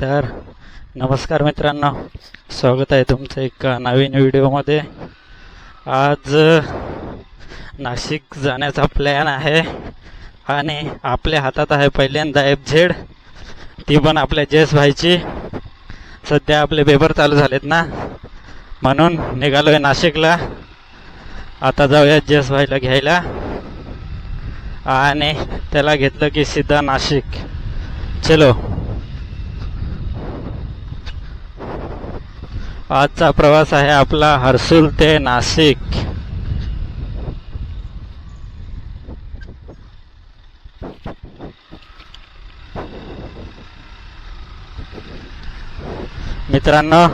तर नमस्कार मित्रांनो स्वागत आहे तुमचं एक नवीन व्हिडिओमध्ये. आज नाशिक जाण्याचा प्लॅन आहे आणि आपल्या हातात आहे पहिल्यांदा एफ झेड ती पण आपल्या जेस भाईची. सध्या आपले पेपर चालू झालेत ना. म्हणून निघालो आहे नाशिकला. आता जाऊया जेस भाईला घ्यायला. आणि त्याला घेतलं की सीधा नाशिक. चलो. आजचा प्रवास आहे आपला हर्सुल ते नाशिक. मित्रांनो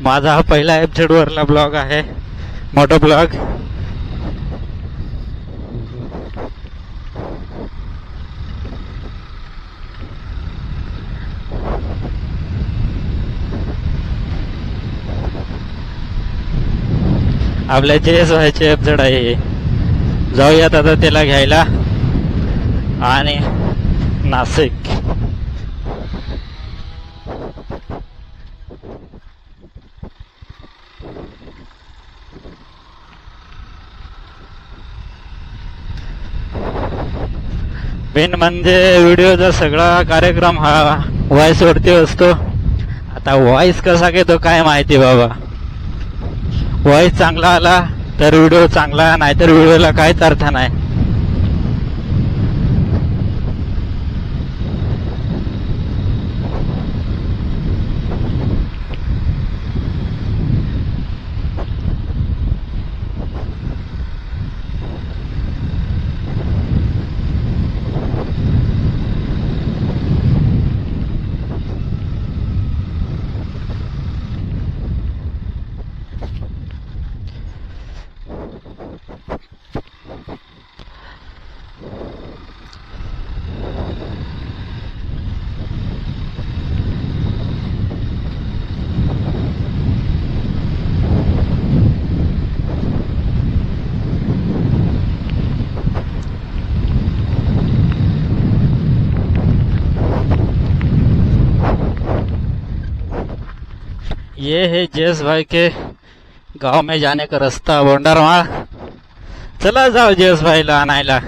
माझा हा पहिला एपिसोडवरला ब्लॉग आहे. मोठा ब्लॉग आपल्या जे व्हायचे एपझड आहे जाऊयात आता त्याला घ्यायला. आणि नाशिक. मेन म्हणजे व्हिडिओचा सगळा कार्यक्रम हा व्हॉइस वरती असतो. आता व्हॉइस कसा घेतो काय माहिती बाबा. व्हॉइस चांगला आला तर व्हिडिओ चांगला नाहीतर व्हिडिओला काहीच अर्थ नाही. ये है जयस भाई के गांव में जाने का रास्ता बोंडरमाळ चला जाओ जयस भाईला आणायला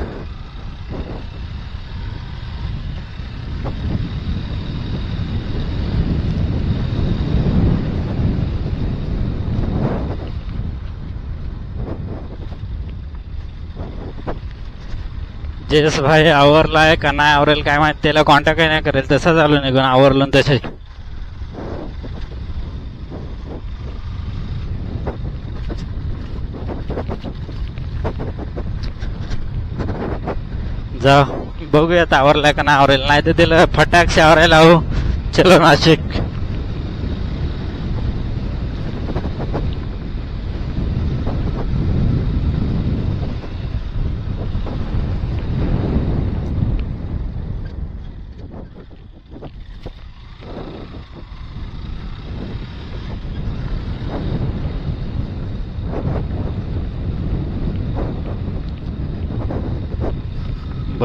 जयस भाई आवरला आहे का नाही आवरेल काय माहिती त्याला कॉन्टॅक्ट नाही करेल तसं चालू निघून आवरलो तसे जाऊ बघूयात आवरलाय का नाही आवरेल. नाही तर तिला फटाकशी आवरायला लावू चलो नाशिक.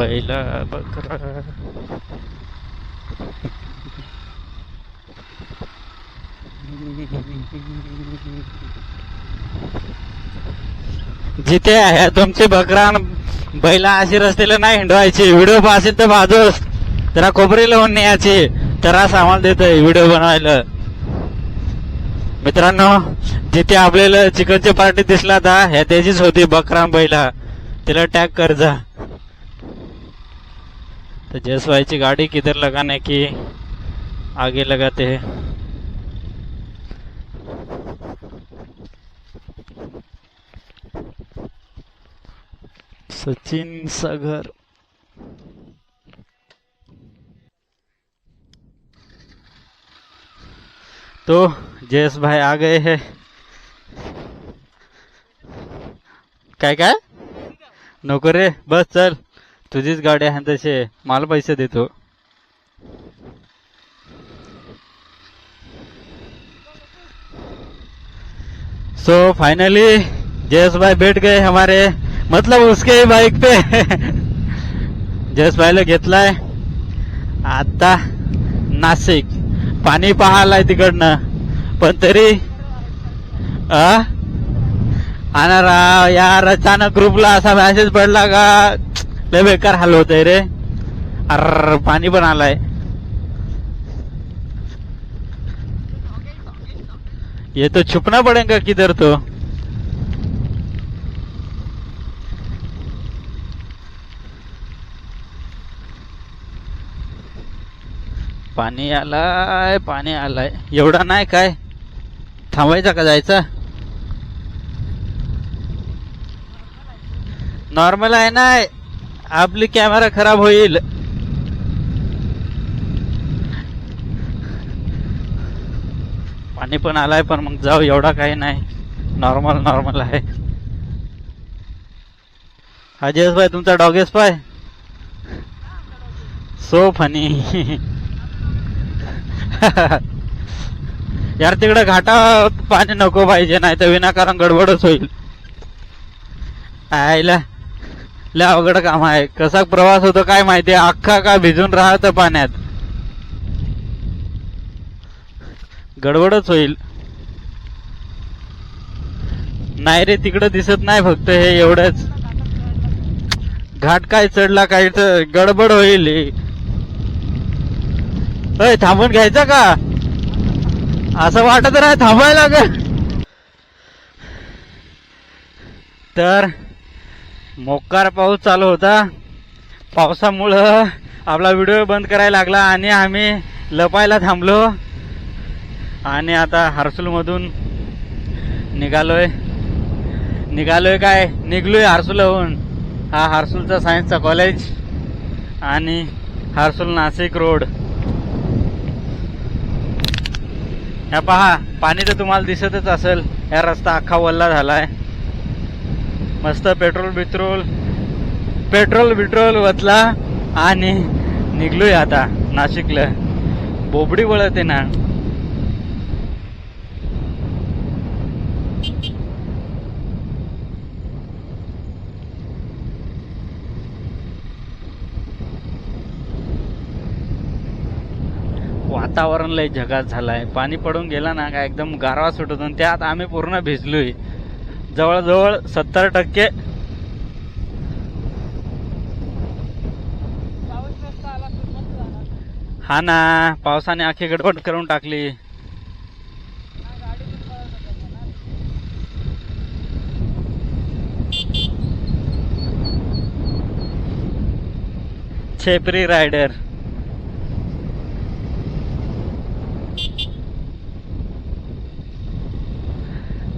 बैला बकरा जिथे आहे तुमची बकरा बैला अशी रस्त्याला नाही हिंडवायची. व्हिडिओ पाहिजे तर बाजूस. त्याला कोपरी लावून न्यायची. त्याला सामान देतोय व्हिडिओ बनवायला. मित्रांनो जिथे आपल्याला चिकनची पार्टी दिसला होता ह्या त्याचीच होती बकरा बैला. तिला टॅग कर जा. तो जसवाई की गाड़ी किधर लगाने की आगे लगाते हैं? सचिन सागर। तो जयस भाई आ गए हैं। काय काय? नको बस चल। तुझीच गाडी आहे तसे मला पैसे देतो सो फाइनली जयस भाई बैठ गए हमारे. मतलब उसके ही बाइक पे. जयस भाईला घेतलाय. आता नाशिक. पाणी पाहायलाय तिकडनं. पण तरी आ? आणि यार अचानक ग्रुपला असा मेसेज पडला का? लय बेकार हाल होतंय रे. अर पाणी पण आलाय. ये तो छुपना पडेगा किधर तो? पाणी आलाय पाणी आलाय. एवढा नाही काय? थांबायचा का जायचा? नॉर्मल आहे ना? आपली कॅमेरा खराब होईल. पाणी पण आलाय पण मग जाऊ एवढा काही नाही. नॉर्मल नॉर्मल आहे. हा भाई तुमचा डॉगेस पाय सो फनी यार तिकडे घाटा पाणी नको पाहिजे नाही तर विनाकारण गडबडच होईल. आयला. लय अवघड काम आहे. कसा प्रवास होतो काय माहिती अख्खा का भिजून राहत पाण्यात? गडबडच होईल. नाही रे तिकडं दिसत नाही फक्त हे एवढंच. घाट काय चढला काय तर गडबड होईल. अय थांबून घ्यायचा का? असं वाटत राह थांबायला का तर मोकार पाऊस चालू होता. पावसामुळं आपला व्हिडिओ बंद करायला लागला आणि आम्ही लपायला थांबलो. आणि आता हर्सुलमधून निघालोय. निघालोय काय? निघलोय हर्सुलहून. हा हर्सुलचा सायन्सचा कॉलेज आणि हर्सुल नाशिक रोड. ह्या पहा पाणी तर तुम्हाला दिसतच असेल. या रस्ता अख्खा वल्ला झालाय. मस्त पेट्रोल बिट्रोल पेट्रोल बिट्रोल वतला आणि निघलोय आता नाशिकला. बोबडी वळत आहे ना. वातावरण लय जगात झालाय. पाणी पडून गेला ना का एकदम गारवा सुटत आणि त्यात आम्ही पूर्ण भिजलोय. जवळजवळ सत्तर टक्के. हा ना पावसाने आखी गडबड करून टाकली. छेपरी रायडर.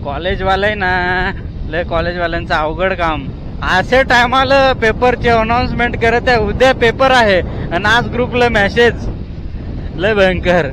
कॉलेजवाले ना लय कॉलेजवाल्यांचं अवघड काम. असे टायमाला पेपरची अनाउन्समेंट करत आहे उद्या पेपर आहे आणि आज ग्रुपला मेसेज लय भयंकर.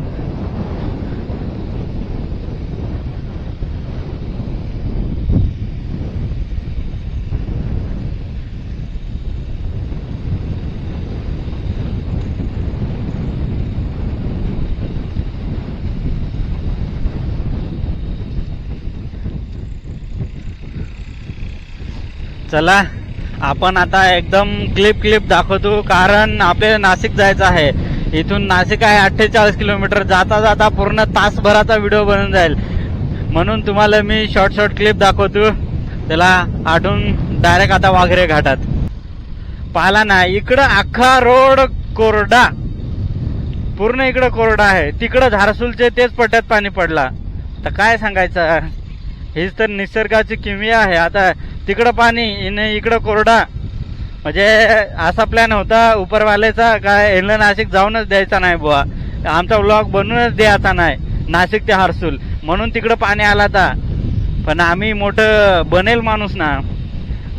चला आपण आता एकदम क्लिप क्लिप दाखवतो कारण आपल्याला नाशिक जायचं आहे. इथून नाशिक आहे अठ्ठेचाळीस किलोमीटर जाता जाता पूर्ण तासभराचा व्हिडिओ बनून जाईल. म्हणून तुम्हाला मी शॉर्ट शॉर्ट क्लिप दाखवतो. त्याला आठून डायरेक्ट आता वाघरे घाटात. पाहिला ना इकडं अख्खा रोड कोरडा. पूर्ण इकडं कोरडा आहे. तिकडं झारसूलचे तेच पट्ट्यात पाणी पडला. तर काय सांगायचं? हीच तर निसर्गाची किमया आहे. आता तिकडं पाणी इन इकडं कोरडा. म्हणजे असा प्लॅन होता उपरवाल्याचा काय यांना नाशिक जाऊनच द्यायचा नाही बुवा. आमचा व्लॉग बनवूनच द्यायचा नाही. नाशिक ते हर्सूल. म्हणून तिकडं पाणी आला आता. पण आम्ही मोठं बनेल माणूस ना.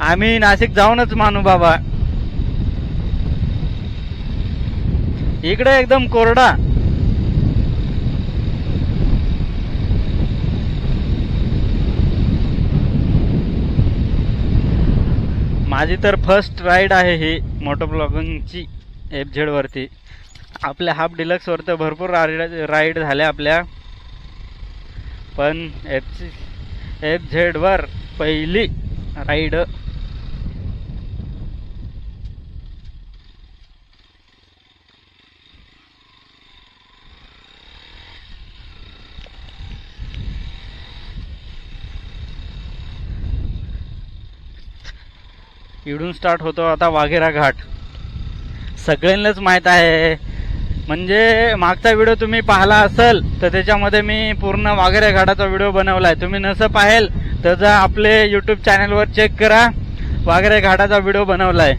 आम्ही नाशिक जाऊनच मानू बाबा. इकडे एकदम कोरडा. माझी तर फर्स्ट राईड आहे ही मोटो ब्लॉगिंगची एफ झेडवरती आपल्या हाफ डिलक्स तर भरपूर राईड राईड झाल्या आपल्या. पण एफ एफ झेडवर पहिली राईड इडून स्टार्ट होतो आता वाघेरा घाट. सगळ्यांनाच माहीत आहे. म्हणजे मागचा व्हिडिओ तुम्ही पाहिला असेल तर त्याच्यामध्ये मी पूर्ण वाघेरा घाटाचा व्हिडिओ बनवला आहे तुम्ही नसं पाहेल तर जा आपले यूट्यूब चॅनलवर चेक करा. वाघेरा घाटाचा व्हिडिओ बनवला आहे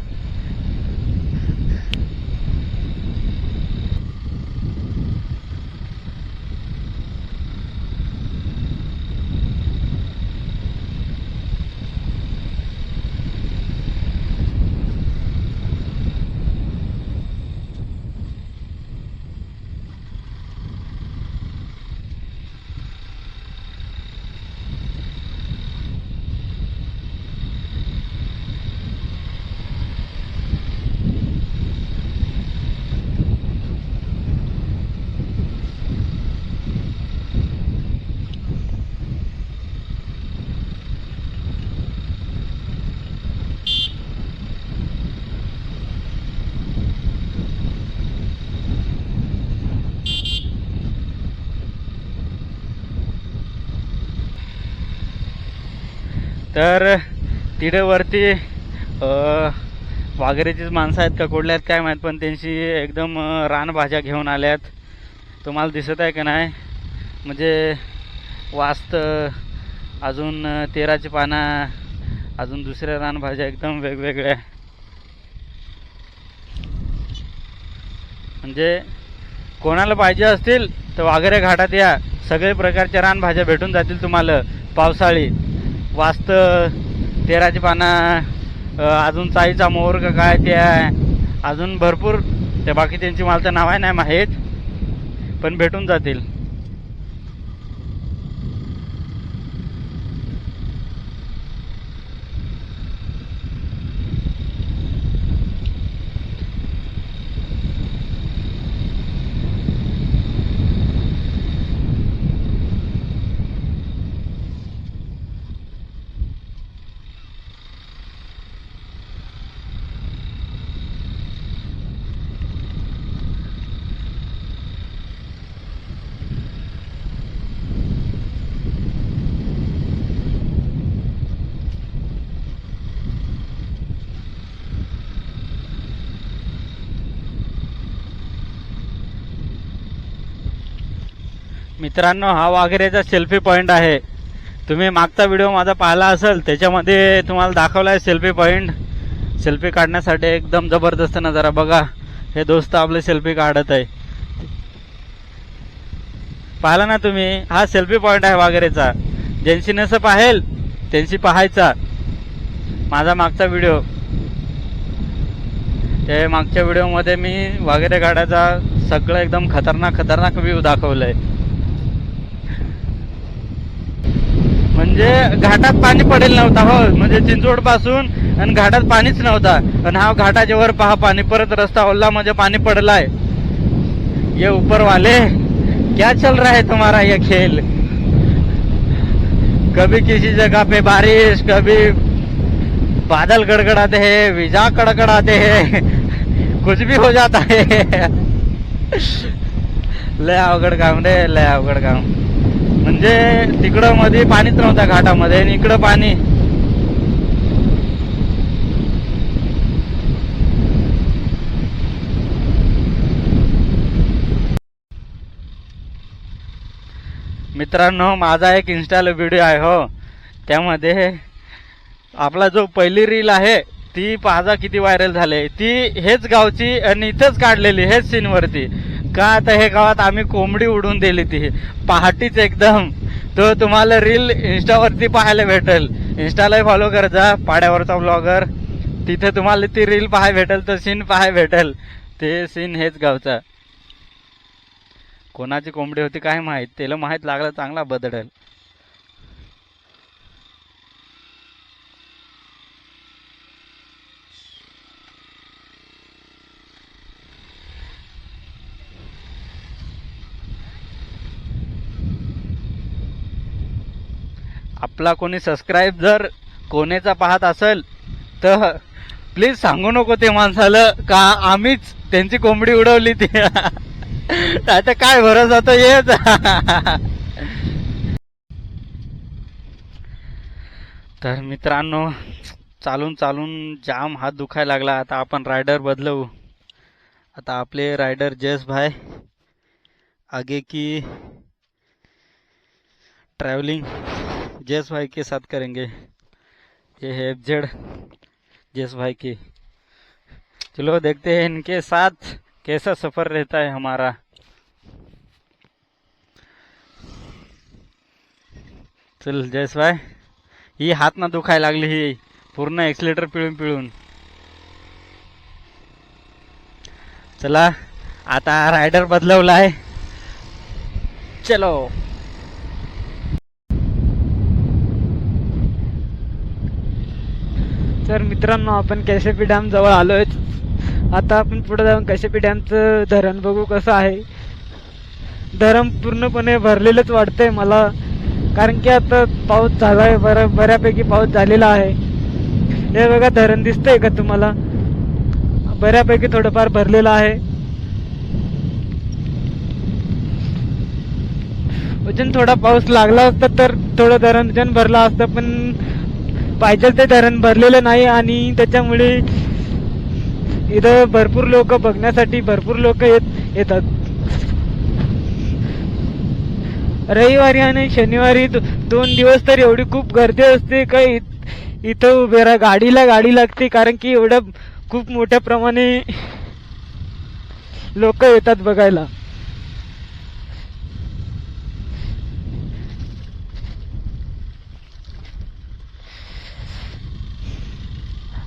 तर तिथे वरती वाघरेचीच माणसं आहेत का कुठल्या आहेत काय माहीत पण त्यांची एकदम रानभाज्या घेऊन आल्यात. तुम्हाला दिसत आहे का नाही? म्हणजे वास्त अजून तेराची पानं अजून दुसऱ्या रानभाज्या एकदम वेगवेगळ्या. म्हणजे कोणाला पाहिजे असतील तर वाघरे घाटात या. सगळे प्रकारच्या रानभाज्या भेटून जातील तुम्हाला. पावसाळी. वास्त तेराची पानं अजून चाईचा मोर का काय ते आहे. अजून भरपूर. ते बाकी त्यांची मला तर नाव आहे नाही माहीत? पण भेटून जातील. मित्रांनो हा वाघेरेचा सेल्फी पॉईंट आहे. तुम्ही मागचा व्हिडिओ माझा पाहिला असेल त्याच्यामध्ये तुम्हाला दाखवला आहे सेल्फी पॉईंट सेल्फी काढण्यासाठी एकदम जबरदस्त नजारा. बघा हे दोस्त आपले सेल्फी काढत आहे. पाहिला ना तुम्ही? हा सेल्फी पॉईंट आहे वाघेरेचा. ज्यांची नसं पाहेल त्यांची पाहायचा. माझा मागचा व्हिडिओ ते मागच्या व्हिडिओमध्ये मी वाघेरे काढायचा सगळं एकदम खतरनाक खतरनाक व्ह्यू दाखवलं आहे म्हणजे घाटात पाणी पडेल नव्हता हो. म्हणजे चिंचवडपासून आणि घाटात पाणीच नव्हता. आणि हा घाटाच्या वर पहा पाणी परत रस्ता ओला म्हणजे पाणी पडलाय. ये ऊपर वाले क्या चल रहा है तुम्हारा ये खेल? कभी किसी जगह पे बारिश कभी बादल गड़गड़ाते हैं विजा कड़कड़ाते हैं कुछ भी हो जाता है। लय अवघड काम रे लय अवघड काम म्हणजे तिकडं मध्ये पाणीच नव्हतं घाटामध्ये आणि इकडं पाणी. मित्रांनो माझा एक इन्स्टाला व्हिडिओ आहे हो. त्यामध्ये आपला जो पहिली रील आहे ती पाहजा किती व्हायरल झाले. ती हेच गावची आणि इथंच काढलेली हेच सीन वरती. का आता हे गावात आम्ही कोंबडी उडून दिली ती? पहाटीच एकदम. तो तुम्हाला रील इन्स्टावरती पाहायला भेटेल. इंस्टालाही फॉलो कर जा पाड्यावरचा ब्लॉगर तिथे तुम्हाला ती रील पाहाय भेटेल तर सीन पाहाय भेटेल. ते सीन हेच गावचा. कोणाची कोंबडी होती काय माहीत? त्याला माहीत लागलं चांगला बदडेल आपला कोणी सबस्क्राईब जर कोणेचा पाहत असेल तर प्लीज सांगू नको ते माणसाला का आम्हीच त्यांची कोंबडी उडवली ती. आता काय भरोसा तो येत तर मित्रांनो चालून चालून जाम हात दुखायला लागला. आता आपण रायडर बदलवू. आता आपले रायडर जयस भाई आगे की ट्रॅव्हलिंग जेस भाई के साथ करेंगे। ये है एफ जेड जेस भाई की। चलो देखते हैं इनके साथ कैसा सफर रहता है हमारा। चल जयस भाई ही हात ना दुखायला लागली ही। पूर्ण एक्सिलेटर पिळून पिळून। चला आता रायडर बदलवला आहे चलो। तर मित्रांनो आपण कॅशेपी डॅम जवळ आलोय आता आपण पुढे जाऊन कॅशेपी डॅमचं धरण बघू कसं आहे. धरण पूर्णपणे भरलेलंच वाटतंय मला कारण की आता पाऊस झालाय बऱ्या बऱ्यापैकी पाऊस झालेला आहे. हे बघा धरण दिसतंय का तुम्हाला? बऱ्यापैकी थोडंफार भरलेलं आहे. अजून थोडा पाऊस लागला असता तर थोडं धरण अजून भरलं असतं पण पाहिजे ते धरण भरलेलं नाही आणि त्याच्यामुळे इथं भरपूर लोक बघण्यासाठी भरपूर लोक येत येतात. रविवारी आणि शनिवारी दोन दिवस तर एवढी खूप गर्दी असते का इ- इथं उभे राहा गाडीला गाडी लागते कारण की एवढं खूप मोठ्या प्रमाणे लोक येतात बघायला.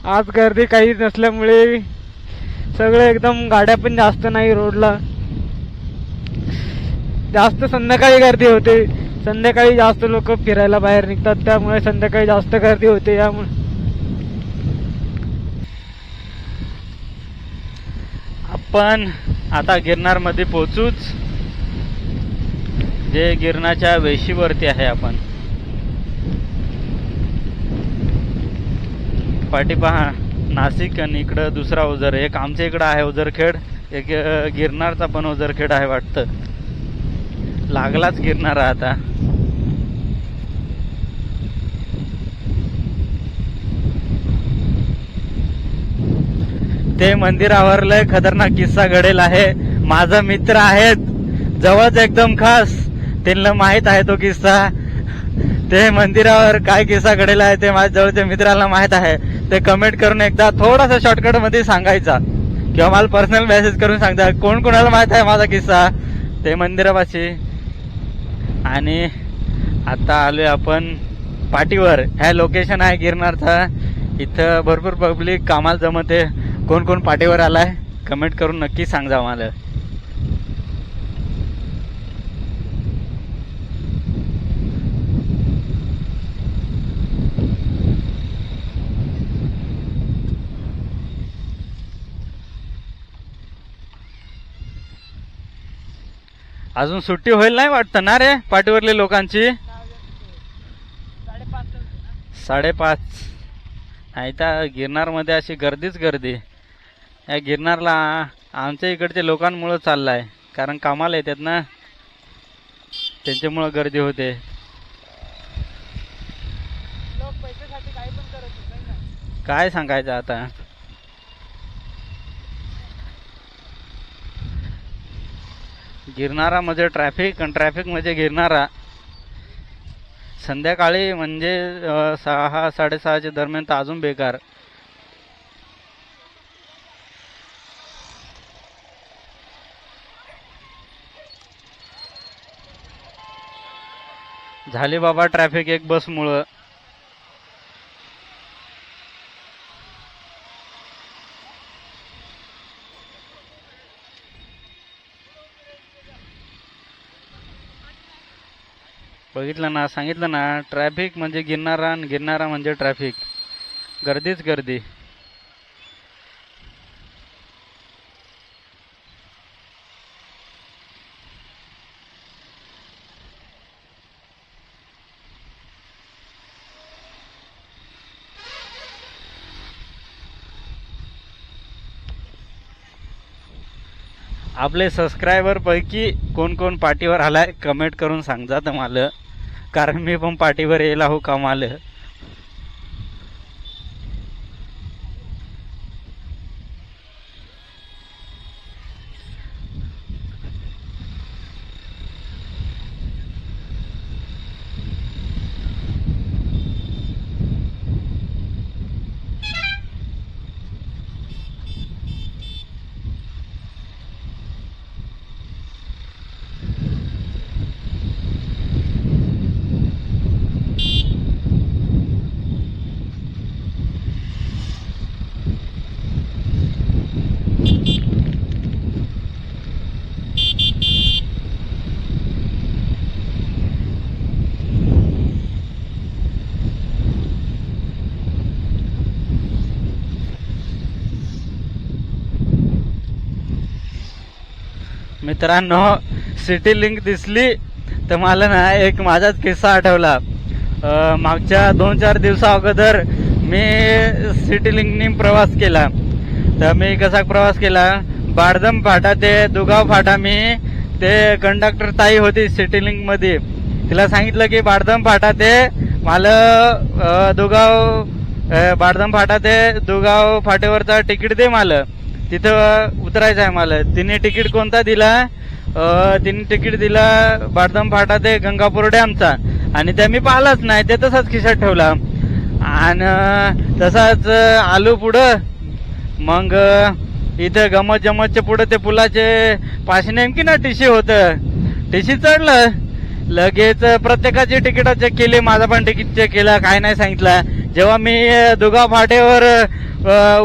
आज गर्दी काहीच नसल्यामुळे सगळं एकदम गाड्या पण जास्त नाही रोडला. जास्त संध्याकाळी गर्दी होते. संध्याकाळी जास्त लोक फिरायला बाहेर निघतात. त्यामुळे संध्याकाळी जास्त गर्दी होते यामुळे. आपण आता गिरनारमध्ये पोहोचूच. जे गिरणाच्या वेशीवरती आहे आपण. पाठी पहा. नाशिक आणि इकडं दुसरा ओझर एक आमच्या इकडं आहे ओझरखेड एक गिरणारचा गिरनारचा पण ओझरखेड आहे वाटतं. लागलाच गिरणार आता. ते मंदिरावर लय खतरनाक किस्सा घडेल आहे. माझा मित्र आहेत. जवळच एकदम खास. त्यांना माहीत आहे तो किस्सा. ते मंदिरावर काय किस्सा घडेला आहे ते माझ्या जवळच्या मित्राला माहीत आहे. ते कमेंट करून एकदा थोडासा शॉर्टकटमध्ये सांगायचा. किंवा मला पर्सनल मेसेज करून सांगता. कोण कोणाला माहीत आहे माझा किस्सा? ते मंदिरापाशी. आणि आता आलोय आपण पाठीवर ह्या लोकेशन आहे गिरनारचा. इथं भरपूर पब्लिक कामाला जमते कोण कोण पाठीवर आलाय? कमेंट करून नक्की सांगा मला अजून सुट्टी होईल नाही वाटतं ना रे पाठीवरल्या लोकांची? साडेपाच. नाही तर गिरनारमध्ये अशी गर्दीच गर्दी. या गिरनारला आमच्या इकडच्या लोकांमुळं चाललं आहे कारण कामाला येतात ना. त्यांच्यामुळं गर्दी होते. काय सांगायचं आता? गिरणारा म्हणजे ट्रॅफिक आणि ट्रॅफिक म्हणजे गिरणारा संध्याकाळी म्हणजे सहा साडेसहाच्या दरम्यान तर अजून बेकार. झाली बाबा ट्रॅफिक एक बसमुळं. बघितलं ना सांगितलं ना ट्रॅफिक म्हणजे गिरणारा आणि गिरणारा म्हणजे ट्रॅफिक गर्दीच गर्दी. आपले सबस्क्रायबरपैकी कोण कोण पाठीवर आलाय कमेंट करून सांगा तर मला कारण मी पण पाठीवर यायला हो कामाला. मित्रांनो सिटी लिंक दिसली तर मला ना एक माझाच किस्सा आठवला. मागच्या दोन चार दिवसा अगोदर मी सिटी लिंकनी प्रवास केला. तर मी कसा प्रवास केला? बारदम फाटा ते दुगाव फाटा मी ते कंडक्टर ताई होती सिटी लिंकमध्ये तिला सांगितलं की बारदम फाटा ते मला दुगाव अं, बारदम फाटा ते दुगाव फाटेवरचा तिकीट दे मला. तिथं उतरायचं आहे मला तिने तिकीट कोणता दिला? तिने तिकीट दिला बारदम फाटा ते गंगापूर डॅमचा. आणि त्या मी पाहिलाच नाही ते तसाच खिशात ठेवला. आणि तसाच आलो पुढं. मग इथं गमत जमतच्या पुढं ते पुलाचे पाशी नेमकी ना टीशी होतं. टीशी चढलं. लगेच प्रत्येकाची तिकीट चेक केली माझा पण तिकीट चेक केलं काय नाही सांगितलं. जेव्हा मी अं, दुगाव फाटेवर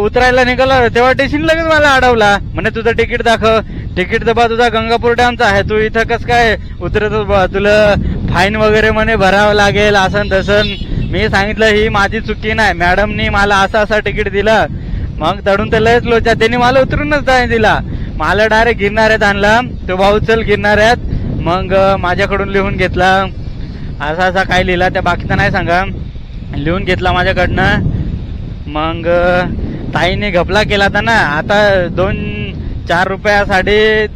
उतरायला निघालो तेव्हा टेशन लगेच मला अडवला. म्हणे तुझं तिकीट दाखव. तिकीट तर बा तुझा गंगापूर डॅमचा आहे. तू इथं कस काय उतरत बा? तुला फाईन वगैरे म्हणे भरावं लागेल असं तसं मी सांगितलं ही माझी चुकी नाही. मॅडमनी मला असं असं तिकीट दिलं. मग तडून तर लयच लोचा. त्यांनी मला उतरूनच नाही दिला. मला डायरेक्ट गिरणाऱ्यात आणला. तो भाऊ चल गिरणाऱ्यात मग माझ्याकडून लिहून घेतला. असा असा काय लिहिला त्या बाकीचं नाही सांगा. लिहून घेतला माझ्याकडनं. मग ताईने घपला केला होता ना. आता दोन चार रुपयासाठी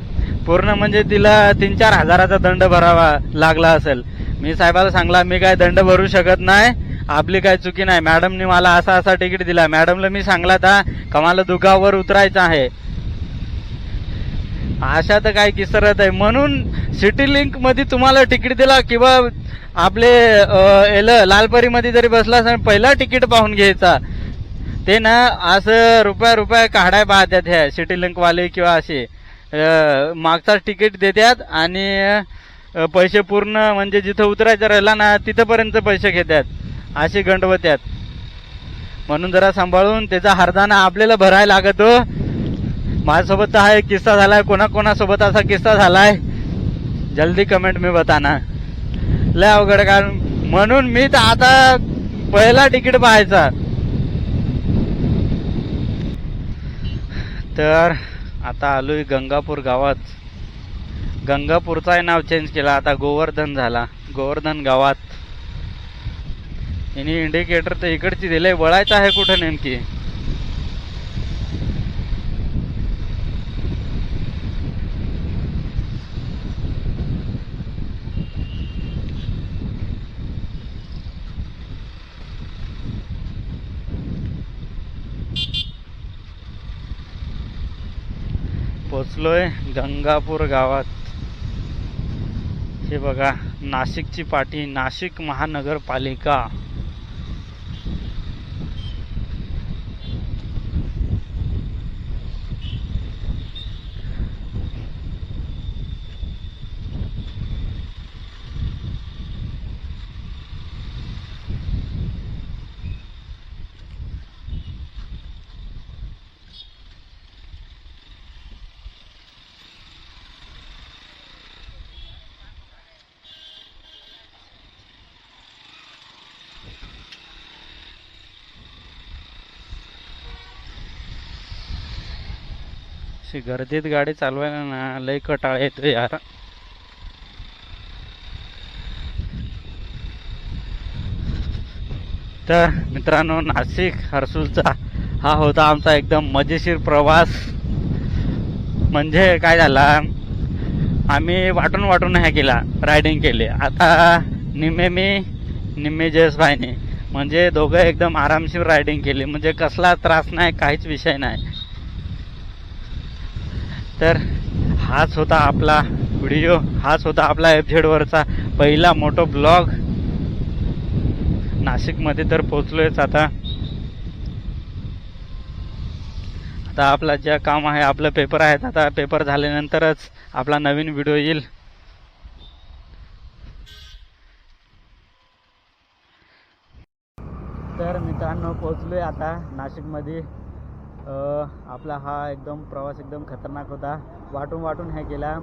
पूर्ण म्हणजे तिला तीन चार हजाराचा दंड भरावा लागला असेल. मी साहेबाला सांगला मी काय दंड भरू शकत नाही. आपली काय चुकी नाही. मॅडमनी मला असा असा तिकीट दिला. मॅडमला मी सांगला होता का मला दुगावर उतरायचं आहे. अशा तर काय किसरत आहे. म्हणून सिटी लिंकमध्ये तुम्हाला तिकीट दिला किंवा आपले लालपरी मध्ये जरी बसला असेल पहिला तिकीट पाहून घ्यायचा. ते ना असं रुपया रुपया काढाय पाहतात ह्या सिटी लिंक वाले किंवा असे. मागचा तिकीट देतात आणि पैसे पूर्ण म्हणजे जिथं उतरायचं राहिला ना तिथंपर्यंत पैसे घेतात. असे गंडवत्यात. म्हणून जरा सांभाळून त्याचा हरदाना आपल्याला भरायला लागतो. माझ्यासोबत तर हा एक किस्सा झाला आहे कोणाकोणासोबत असा किस्सा झाला आहे जल्दी कमेंट मी बताना. लय अवघड कारण म्हणून मी तर आता पहिला तिकीट पाहायचा. तर आता आलोय गंगापूर गावात. गंगापूरचाही नाव चेंज केला. आता गोवर्धन झाला. गोवर्धन गावात. यांनी इंडिकेटर तर इकडची दिले वळायचं आहे कुठं नेमकी? पोहोचलोय गंगापूर गावात. हे बघा नाशिकची पाठी नाशिक महानगरपालिका. अशी गर्दीत गाडी चालवायला ना लय कटाळ येतो यार. तर मित्रांनो नाशिक हर्सूलचा हा होता आमचा एकदम मजेशीर प्रवास. म्हणजे काय झाला? आम्ही वाटून वाटून ह्या केला रायडिंग केली. आता निम्मे मी निम्मे जयसभाईने म्हणजे दोघं एकदम आरामशीर रायडिंग केली. म्हणजे कसला त्रास नाही काहीच विषय नाही. तर हाच होता आपला व्हिडिओ हाच होता आपला एफ झेडवरचा पहिला मोठो ब्लॉग. नाशिकमध्ये तर पोचलोयच आता. आता आपला जे काम आहे आपलं पेपर आहेत आता पेपर झाल्यानंतरच आपला नवीन व्हिडिओ येईल. तर मित्रांनो पोचलोय आता नाशिकमध्ये. आपला हा एकदम प्रवास एकदम खतरनाक होता. वाटून वाटून हे केला.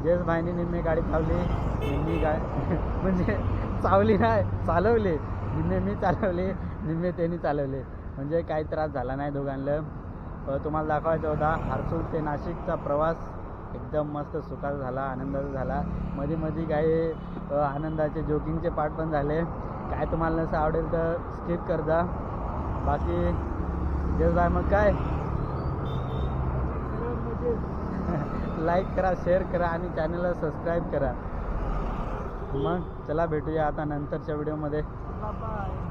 जयस भाईने निम्मे गाडी चालली निम्मी गा म्हणजे चावली नाही चालवली. निम्मे मी चालवले निम्मे त्यांनी चालवले. म्हणजे काही त्रास झाला नाही दोघांना तुम्हाला दाखवायचा होता हारसूल ते नाशिकचा प्रवास एकदम मस्त सुखाचा झाला आनंदाचा झाला. मध्ये मध्ये काही आनंदाचे जोकिंगचे पार्ट पण झाले. काय तुम्हाला नसं आवडेल तर स्किप कर जा बाकी जे जाय मग काय? लाईक करा शेअर करा आणि चॅनलला सबस्क्राईब करा. मग चला भेटूया आता नंतरच्या व्हिडिओमध्ये बाय